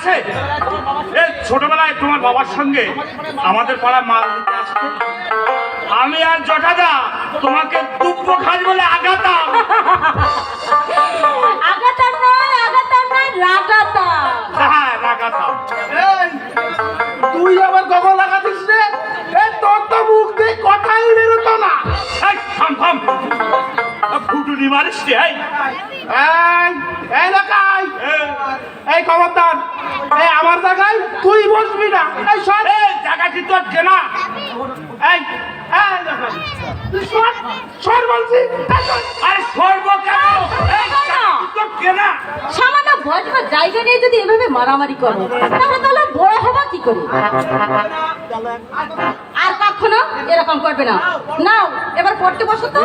আছে? এই ছোটবেলায় তোমার বাবার সঙ্গে আমাদের পাড়া মাল দিতে আসতে। আমি আর জটাদা তোমাকে দুব্ব খাস বলে আগাতাম। রাগাতাম। হ্যাঁ রাগাতাম। তুই আবার কখন লাগাতিস রে? এই তোর তো মুখ দিয়ে কথাই বেরোতো না। এই, থাম থাম। মারিস এই। এই এই এই, এই খবরদার এই আমার জায়গায় তুই বসবি না। এই সর এই জায়গাটি তোর চেনা এই সামান্য জায়গা নিয়ে যদি এভাবে মারামারি করো তাহলে তাহলে বড় হবা কি করে? আর কখনো এরকম করবে না। নাও এবার পড়তে বসো তো।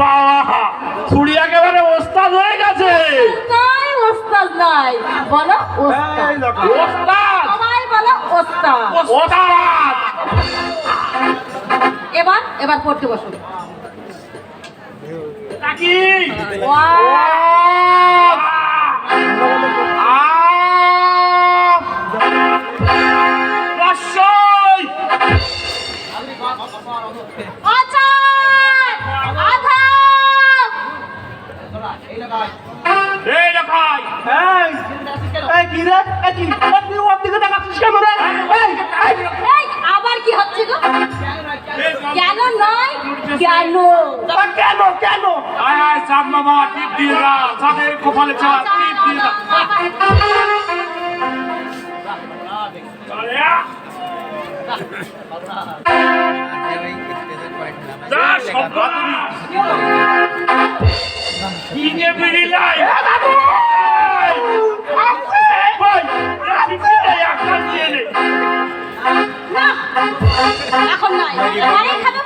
বাবা ছুরি একেবারে ওস্তাদ হয়ে গেছে। নাই ওস্তাদ নাই। বলো ওস্তাদ। ওস্তাদ! সবাই বলো ওস্তাদ। ওস্তাদ! এবার এবার পড়তে বসো। নাকি ওয়াও! কেন? আয় আয় চাঁদ মামা টিপ দিয়ে যা। চাঁদের কপালে চাঁদ টিপ দিয়ে যা। এখন নয়।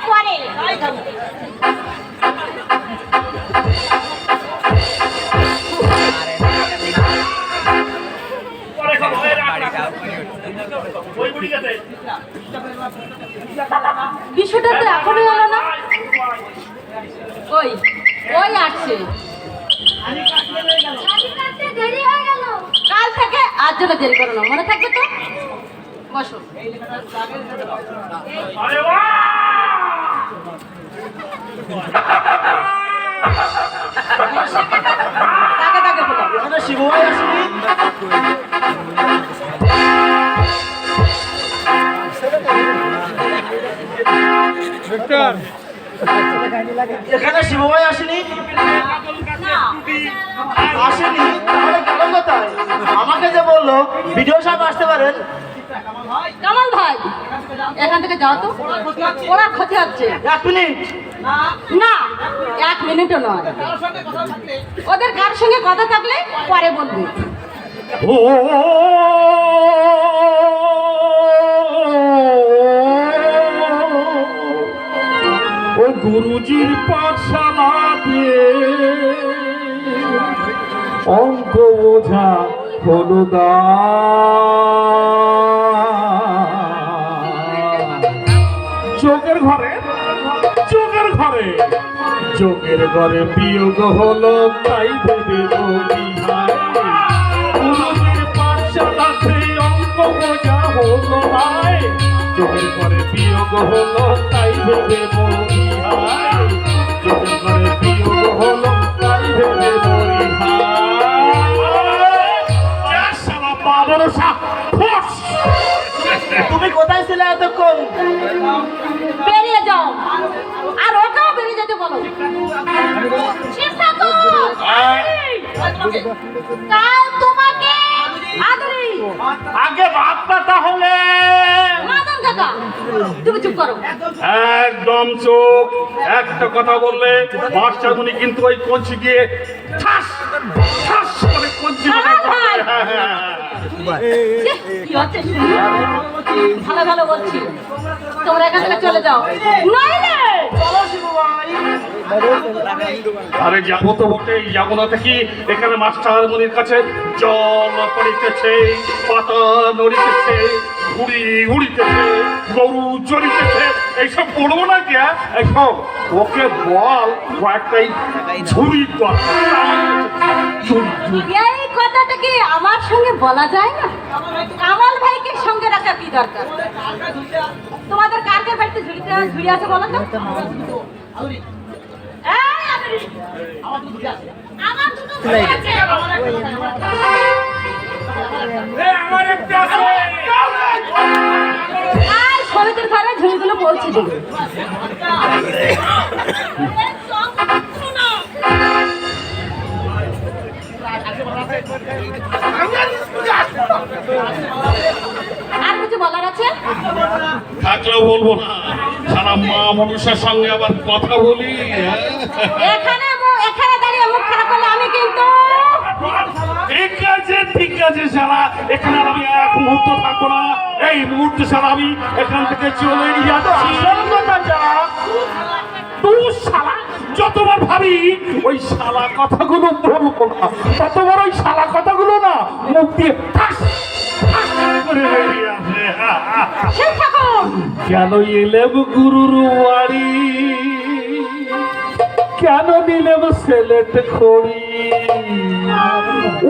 পরে। বিষয়টা তো এখনও হলো না। ওই ওই আসছে। কাল থেকে আজ জন্য দেরি করো না মনে থাকবে তো? বসো। তাকে তাকে বলো? শিবু ভাই এখানে শিবু ভাই আসেনি? না আসেনি? তাহলে গেল কোথায় আমাকে যে বলল ভিডিও সাহেব আসতে পারেন। কামাল ভাই এখান থেকে যাও তো। ওরা ক্ষতি হচ্ছে এক মিনিট। না এক মিনিটও নয়। ওদের কার সঙ্গে কথা থাকলে পরে বলবে। ও ও গুরুজির পাঠশালাতে অঙ্ক বোঝা হলো চোখের ঘরে চোখের ঘরে চোখের ঘরে বিয়োগ হলো, তাই ভেবে বলি বোঝা হলো ভাই চোখের ঘরে বিয়োগ হলো তাই ভেবে বলি হায় চোখের ঘরে বিয়োগ হলো তাই ভেবে বলি শালা বাবরসা ফস তুমি কোথায় ছিলে এতক্ষণ? বেরিয়ে যাও। আর ওকেও বেরিয়ে যেতে বলো! কাল আগে ভাবটা তাহলে। মাদন কাকা তুমি চুপ করো। একদম চোখ একটা কথা বললে বাদশাহ কিন্তু ওই কঞ্চি গিয়ে ঠাস ঠাস করে কঞ্চি কামাল ভাই কি হচ্ছে? শুনি? ভালো ভালো বলছি। তোমরা এখান থেকে চলে যাও। নইলে! আরে যাব তো বটেই যাব না থেকে এখানে মাস্টার মনির কাছে জল পড়িতেছে পাতা নড়িতেছে ঘুড়ি উড়িতেছে গরু চড়িতেছে এইসব পড়ব না কে হ্যাঁ? এইসব ওকে বল কয়েকটাই দরকার। ঝুড়ি এই কথাটা কি আমার সঙ্গে বলা যায় না? কামাল ভাইকে সঙ্গে রাখা কি দরকার? তোমাদের কার কার বাড়িতে ঝুড়িতে ঝুড়ি আছে বলো তো? আমার সমিতির ঘরে ঝুড়িগুলো পৌঁছে দিই আর কিছু বলার আছে? থাকলেও বলব না। সারা মা মানুষের সঙ্গে আবার কথা বলি? এখানে এখানে দাঁড়িয়ে মুখ খারাপ করলে আমি কিন্তু ঠিক আছে ঠিক আছে সারা। এখানে আমি এক মুহূর্ত থাকব না। এই মুহূর্তে সারা আমি এখান থেকে চলে যাচ্ছি। তুই যতবার ভাবি ওই শালা কথাগুলো বলব না। ততবার ওই শালা কথাগুলো না মুখ দিয়ে ঠাস ঠাস করে কেন এলেম গুরুর বাড়ি কেন নিলেব সেলেট খড়ি?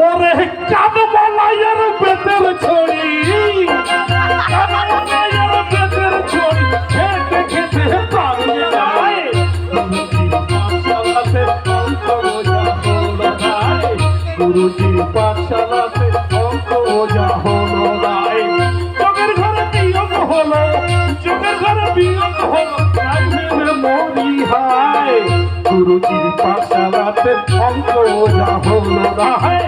ওরে কেন বলাইয়ার বেতের ছড়ি? কেন বলাইয়ার বেতের ছড়ি? অঙ্ক বোঝা হলো নাই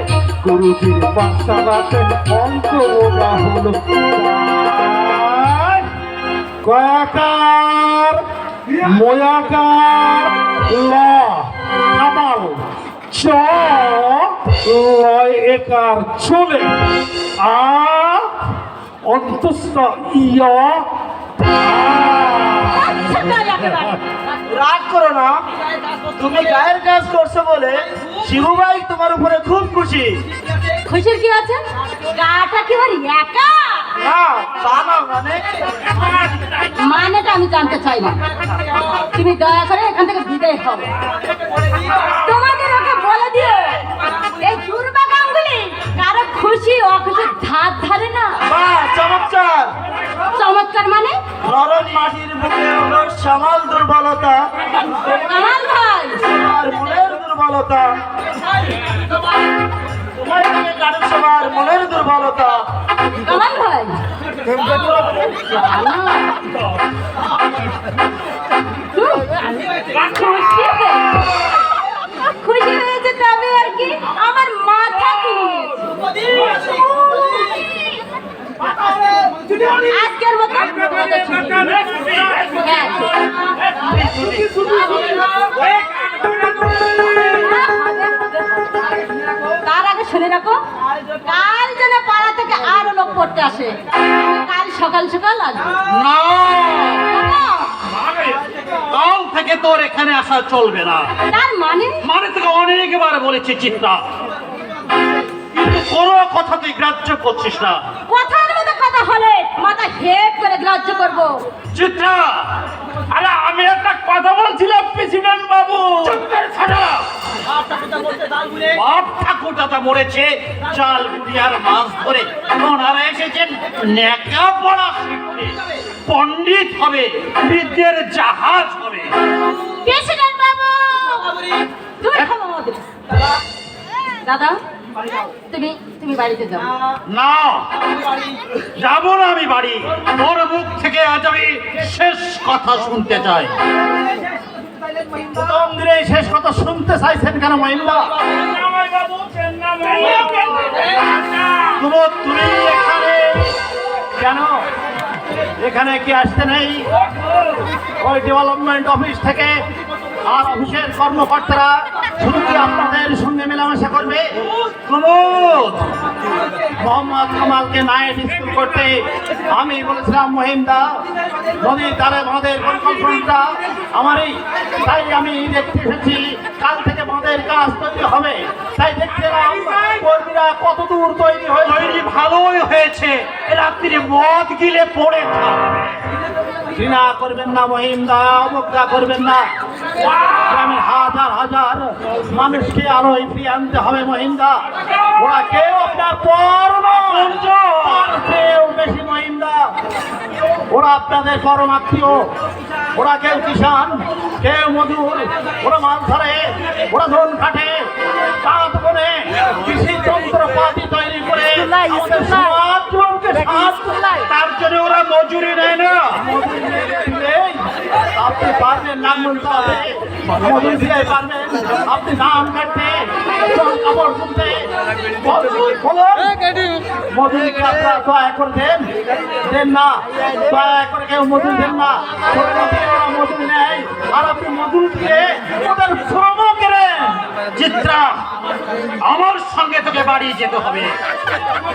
গুরুজির পাঠশালাতে অঙ্ক বোঝা হলো একার চলে, আ, অন্তস্থ ইয় আচ্ছা। রাগ করো না। তুমি গায়ের কাজ করছ বলে শিবু ভাই তোমার উপরে খুব খুশি। খুশির কি আছে? গাটা কি ওর একা? মানে? মানেটা আমি জানতে চাই না। তুমি দয়া করে এখান থেকে বিদায় হও। তোমাদের ওকে বলে দিও এই দুর্বা গাঙ্গুলি কারও খুশি অখুশি ধার ধারে না। বাহ চমৎকার। চমৎকার মানে? নরম মাটির বুকে হলো সামাল দুর্বলতা। কামাল ভাই। আর মনের দুর্বলতা। তোমার দিকে গাড়ি সবার মনের দুর্বলতা? কামাল ভাই। খুশি হয়েছে। তবে আর কি? আমার মাথা কিনেছে আজকের মতো তোমাদের ছুটি। হ্যাঁ। তার আগে শুনে রাখো কাল যেন পাড়া থেকে আরও লোক পড়তে আসে। কাল সকাল সকাল আসব। কাল থেকে তোর এখানে আসা চলবে না। তার মানে? মানে অনেকবার বলেছি চিত্রা। কিন্তু কোনো কথা তুই গ্রাহ্য করছিস না। কথার মতো কথা হলে মাথা হেট করে গ্রাহ্য করব। চিত্রা আরে আমি একটা কথা বলছিলাম প্রেসিডেন্ট বাবু। বাপ ঠাকুর দাদা মরেছে চাল গুড়িয়ার মাছ ধরে। ওনারা এসেছেন নেকা পড়া শিখতে। পণ্ডিত হবে বিদ্যের জাহাজ হবে। প্রেসিডেন্ট বাবু! দাদা তুমি তুমি বাড়িতে যাও। না, যাব না আমি বাড়ি। তোর মুখ থেকে আজ আমি শেষ কথা শুনতে চাই। শেষ কথা শুনতে চাইছেন কেন মহিন্দা তুমি এখানে কেন? এখানে কি আসতে নেই? ওই ডেভেলপমেন্ট অফিস থেকে আর অফিসের কর্মকর্তারা শুধু কি আপনাদের সঙ্গে মেলামেশা করবে? কুমুদ মোহাম্মদ কামালকে নাইট স্কুল করতে আমি বলেছিলাম মহিমদা নদীর ধারে আমাদের পরিকল্পনাটা আমারই। তাই আমি দেখতে এসেছি কাল থেকে আমাদের কাজ তৈরি হবে। তাই দেখতে এলাম কর্মীরা কত দূর তৈরি হয়েছে। তৈরি ভালোই হয়েছে। রাত্রিরে মদ গিলে পড়ে থাকবে। ঘৃণা করবেন না মহিমদা অবজ্ঞা করবেন না। গ্রামের হাজার হাজার মানুষকে আলোয় ফিরিয়ে আনতে হবে মহিমদা ওরা কেউ আপনার পর চেয়েও বেশি মহিমদা ওরা আপনাদের পরম আত্মীয় ওরা কেউ কিষান কেউ মজুর ওরা মাছ ধরে ওরা ধন কাটে কাজ করে কৃষি যন্ত্রপাতি তৈরি করে আমাদের সমাজ জীবনকে তার জন্য ওরা মজুরি নেয় না। এই, আপনি পারবেন নাম বলতে হবে মজুরি দিয়ে করে করে কেউ দেন না নেয় আর চিত্রা আমার সঙ্গে তোকে বাড়ি যেতে হবে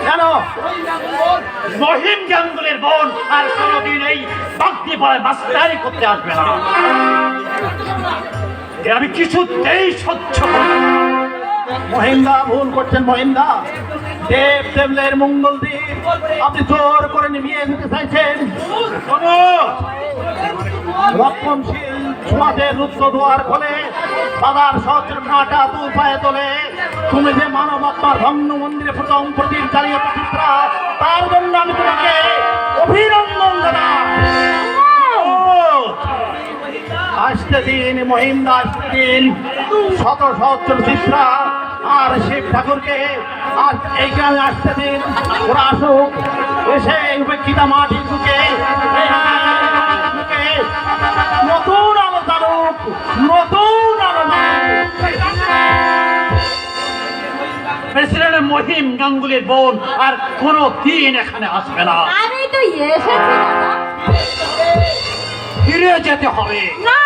কেন মহিম গাঙ্গুলের বোন আর কোনোদিন এই বাগদি পড়ে মাস্টারি করতে আসবে না আমি কিছুতেই করব না। মহিন্দা, ভুল করছেন মহিন্দা। দেব দেবলের মঙ্গল দ্বীপ আপনি জোর করে নিভিয়ে দিতে চাইছেন। রক্ষণশীল সমাজের রুদ্ধ দুয়ার খোলে বাবার কাঁটা দু পায়ে তোলে। তুমি যে মানব আত্মার ভগ্ন মন্দিরে প্রথম প্রতিষ্ঠা তার জন্য আমি তোমাকে অভিনন্দন জানাই। আসতে দিন মহিন্দা আসতে দিন শত সহস্র চিত্রা। আর শিব ঠাকুরকে আর এই গ্রামে আসতে দিন। ওরা আসুক। এসে এই উপেক্ষিতা মাটির বুকে নতুন আলো জানুক নতুন আলো প্রেসিডেন্ট মহিম গাঙ্গুলির বোন আর কোনো দিন এখানে আসবে না। আমি তো এসেছি ফিরে যেতে হবে। না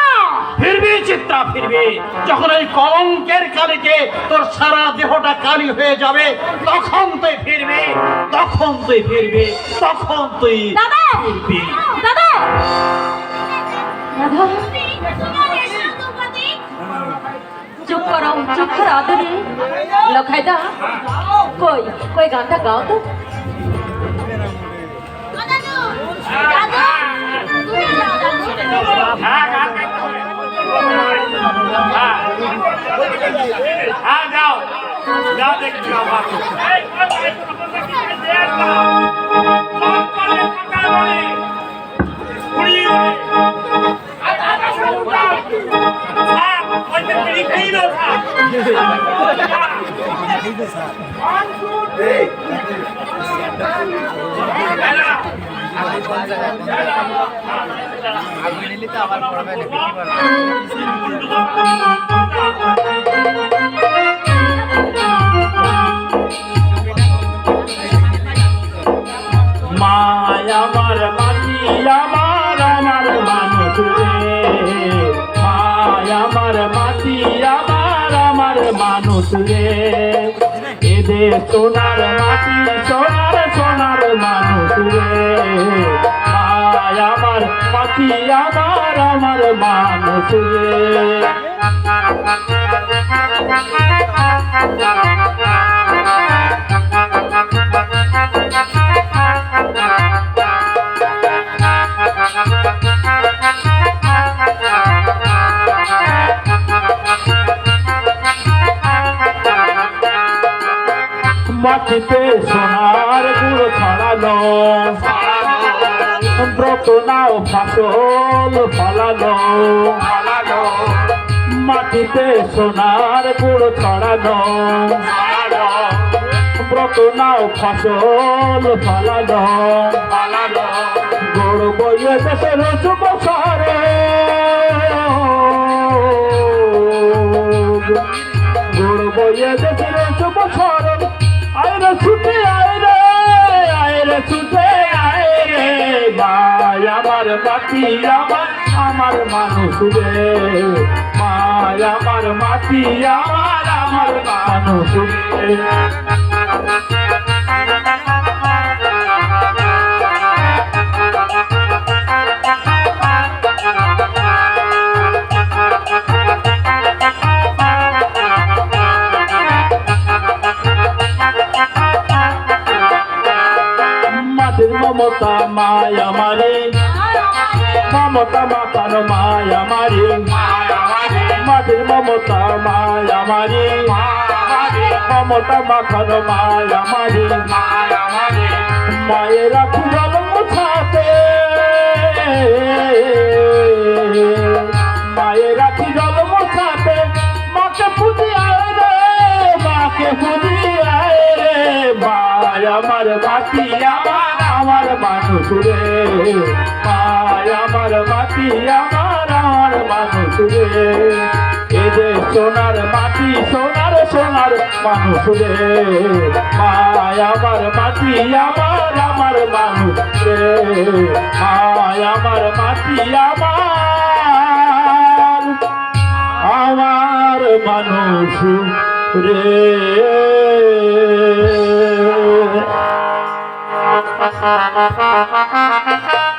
ফিরবি চিত্রা ফিরবি। যখন এই কলঙ্কের কালিতে তোর সারা দেহটা কালি হয়ে যাবে তখন তুই ফিরবি তখন তুই ফিরবি তখন তুই ফিরবি। দাদা! দাদা! চুপ করো চুপ করো আদরে। লখাই দা কই কই গানটা গাও তো। হ্যাঁ যাও যাও দেখি যাও বাকি। মায় সোনার মাটি সোনার সোনার মানুষ রে আমার মাটি আমার আমার মানুষ রে মাটিতে সোনার গুঁড়ো ছড়ানো ব্রত নাও ফসল ফলানো মাটিতে সোনার গুঁড়ো ছড়ানো ব্রত নাও ফসল ফলানো গড় বইয়ে দেশের যুব শহরে গোড় বইয়ে দেশের যুব শহরে আয়রে ছুটে আয়রে আয়রে ছুটে আয়রে ভাই আমার পাখি আমার আমার মানুষ রে। মায় আমার মাটি, আমার আমার মানুষ রে। মমতা মায়া মারে মমতা মাতানো মায়া মারে মাটির মমতা মায়া মারে মমতা মাখানো মায়া মারে মায়েরা ফুরাল মুছাতে মায়েরা ফুরাল মুছাতে মাকে পুজি আয় রে, মাকে পুজি আয় রে। মায় আমার মাটি আমার মানুষ রে মায় আমার মাটি, আমার আমার মানুষ রে এদের সোনার মাটি, সোনার সোনার মানুষ রে মায় আমার মাটি, আমার আমার মানুষ রে মায় আমার মাটি, আমার আমার মানুষ রে Thank you.